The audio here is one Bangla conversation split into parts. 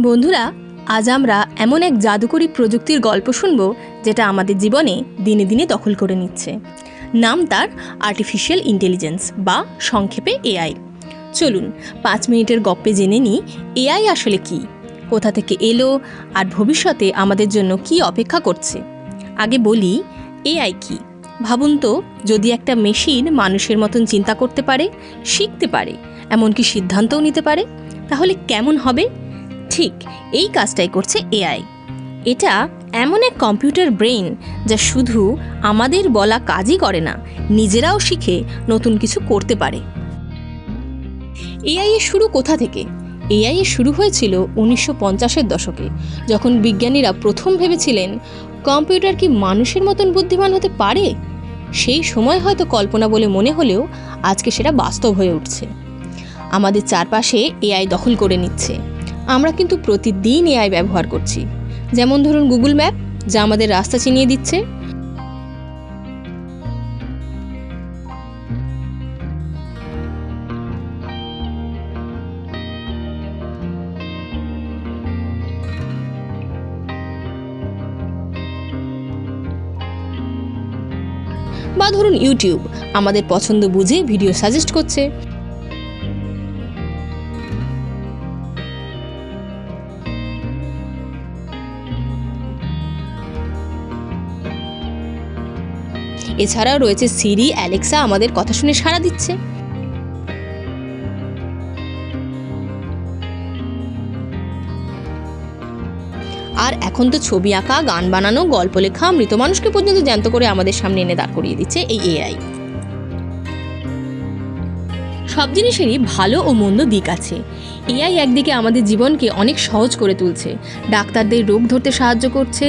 বন্ধুরা, আজ আমরা এমন এক জাদুকরী প্রযুক্তির গল্প শুনব যেটা আমাদের জীবনে দিনে দিনে দখল করে নিচ্ছে। নাম তার আর্টিফিশিয়াল ইন্টেলিজেন্স বা সংক্ষেপে এআই। চলুন, পাঁচ মিনিটের গপ্পে জেনে নিই, এআই আসলে কি? কোথা থেকে এলো? আর ভবিষ্যতে আমাদের জন্য কি অপেক্ষা করছে? আগে বলি, এআই কি? ভাবুন তো, যদি একটা মেশিন মানুষের মতন চিন্তা করতে পারে, শিখতে পারে, এমনকি সিদ্ধান্তও নিতে পারে, তাহলে কেমন হবে? ঠিক এই কাজটাই করছে এআই। এটা এমন এক কম্পিউটার ব্রেন যা শুধু আমাদের বলা কাজই করে না, নিজেরাও শিখে নতুন কিছু করতে পারে। এআই এর শুরু কোথা থেকে? এআই এর শুরু হয়েছিল উনিশশো পঞ্চাশের দশকে, যখন বিজ্ঞানীরা প্রথম ভেবেছিলেন, কম্পিউটার কি মানুষের মতন বুদ্ধিমান হতে পারে? সেই সময় হয়তো কল্পনা বলে মনে হলেও আজকে সেটা বাস্তব হয়ে উঠছে। আমাদের চারপাশে এআই দখল করে নিচ্ছে। আমরা কিন্তু প্রতিদিন এআই ব্যবহার করছি। যেমন ধরুন গুগল ম্যাপ, যা আমাদের রাস্তা চিনিয়ে দিচ্ছে। বা ধরুন ইউটিউব, আমাদের পছন্দ বুঝে ভিডিও সাজেস্ট করছে। এছাড়াও রয়েছে সিরি, অ্যালেক্সা আমাদের কথা শুনে সাড়া দিচ্ছে। আর এখন তো ছবি আঁকা, গান বানানো, গল্প লেখা, মৃত মানুষকে পর্যন্ত জ্যান্ত করে আমাদের সামনে এনে দাঁড় করিয়ে দিচ্ছে এই এআই সব জিনিসেরই ভালো ও মন্দ দিক আছে। এআই একদিকে আমাদের জীবনকে অনেক সহজ করে তুলছে। ডাক্তারদের রোগ ধরতে সাহায্য করছে।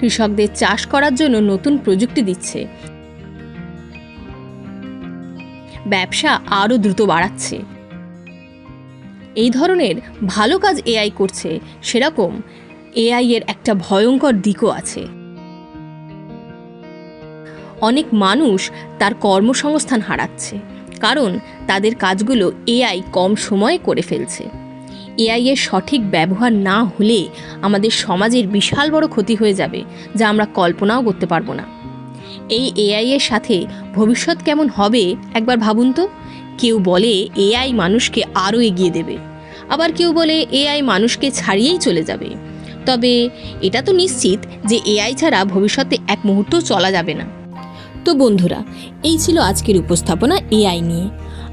কৃষকদের চাষ করার জন্য নতুন প্রযুক্তি দিচ্ছে। ব্যবসা আরও দ্রুত বাড়াচ্ছে। এই ধরনের ভালো কাজ এআই করছে, সেরকম এআই এর একটা ভয়ঙ্কর দিকও আছে। অনেক মানুষ তার কর্মসংস্থান হারাচ্ছে, কারণ তাদের কাজগুলো এআই কম সময়ে করে ফেলছে। এআই এর সঠিক ব্যবহার না হলে আমাদের সমাজের বিশাল বড় ক্ষতি হয়ে যাবে, যা আমরা কল্পনাও করতে পারব না। এই এআই এর সাথে ভবিষ্যৎ কেমন হবে, একবার ভাবুন তো। কেউ বলে এআই মানুষকে আরও এগিয়ে দেবে, আবার কেউ বলে এআই মানুষকে ছাড়িয়েই চলে যাবে। তবে এটা তো নিশ্চিত যে এআই ছাড়া ভবিষ্যতে এক মুহূর্ত চলা যাবে না। তো বন্ধুরা, এই ছিল আজকের উপস্থাপনা এআই নিয়ে।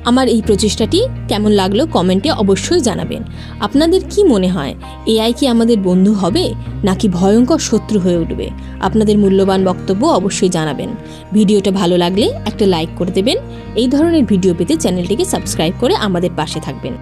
আমার এই প্রচেষ্টাটি কেমন লাগল কমেন্টে অবশ্যই জানাবেন। আপনাদের কি মনে হয়, এআই কি আমাদের বন্ধু হবে, নাকি ভয়ঙ্কর শত্রু হয়ে উঠবে? আপনাদের মূল্যবান বক্তব্য অবশ্যই জানাবেন। ভিডিওটা ভালো লাগলে একটা লাইক করে দেবেন। এই ধরনের ভিডিও পেতে চ্যানেলটিকে সাবস্ক্রাইব করে আমাদের পাশে থাকবেন।